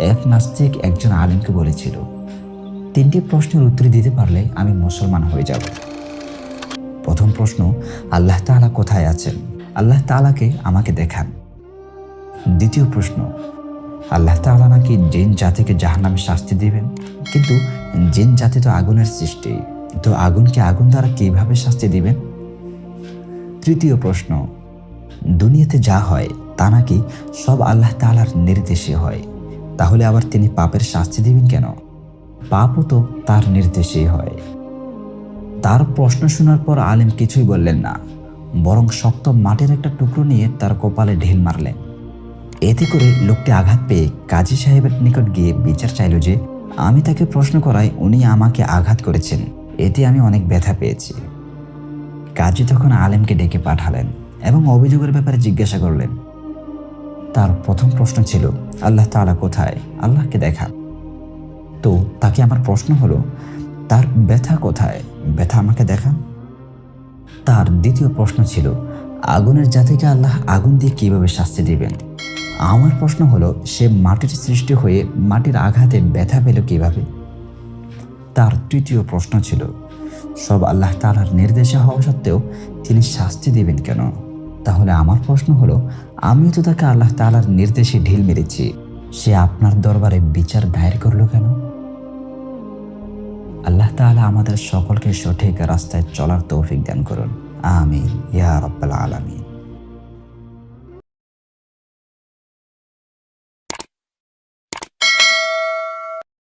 এক নাস্তিক একজন আলিমকে বলেছিল, তিনটি প্রশ্নের উত্তর দিতে পারলে আমি মুসলমান হয়ে যাব। প্রথম প্রশ্ন, আল্লাহ তাআলা কোথায় আছেন? আল্লাহ তাআলাকে আমাকে দেখান। দ্বিতীয় প্রশ্ন, আল্লাহ তাআলা নাকি জিন জাতিকে জাহান্নামে শাস্তি দিবেন? কিন্তু জিন জাতি তো আগুনের সৃষ্টি, তো আগুনকে আগুন দ্বারা কীভাবে শাস্তি দিবেন? তৃতীয় প্রশ্ন, দুনিয়াতে যা হয় তা নাকি সব আল্লাহ তাআলার নির্দেশে হয়? তাহলে আবার তিনি পাপের শাস্তি দিবেন কেন? পাপও তো তার নির্দেশেই হয়। তার প্রশ্ন শোনার পর আলেম কিছুই বললেন না, বরং শক্ত মাটির একটা টুকরো নিয়ে তার কপালে ঢিল মারলেন। এতে করে লোকটি আঘাত পেয়ে কাজী সাহেবের নিকট গিয়ে বিচার চাইল যে, আমি তাকে প্রশ্ন করায় উনি আমাকে আঘাত করেছেন, এতে আমি অনেক ব্যথা পেয়েছি। কাজী তখন আলেমকে ডেকে পাঠালেন এবং অভিযোগের ব্যাপারে জিজ্ঞাসা করলেন তার প্রথম প্রশ্ন ছিল, আল্লাহ তালা কোথায়? আল্লাহকে দেখান তো তাকে আমার প্রশ্ন হলো, তার ব্যথা কোথায়? ব্যথা আমাকে দেখান তার দ্বিতীয় প্রশ্ন ছিল, আগুনের জাতিকে আল্লাহ আগুন দিয়ে কীভাবে শাস্তি দিবেন? আমার প্রশ্ন হলো, সে মাটির সৃষ্টি হয়ে মাটির আঘাতে ব্যথা পেল কীভাবে? তার তৃতীয় প্রশ্ন ছিল, সব আল্লাহ তাআলার নির্দেশে হওয়া সত্ত্বেও তিনি শাস্তি দেবেন কেন? তাহলে আমার প্রশ্ন হলো আমি তো তাকে আল্লাহ তালার নির্দেশে ঢিল মেরেছি। সে আপনার দরবারে বিচার দায়ের করল কেন? আল্লাহ তালা আমাদের সকলকে সঠিক রাস্তায় চলার তৌফিক দান করুন। আমিন। ইয়া রব্বাল আলামিন।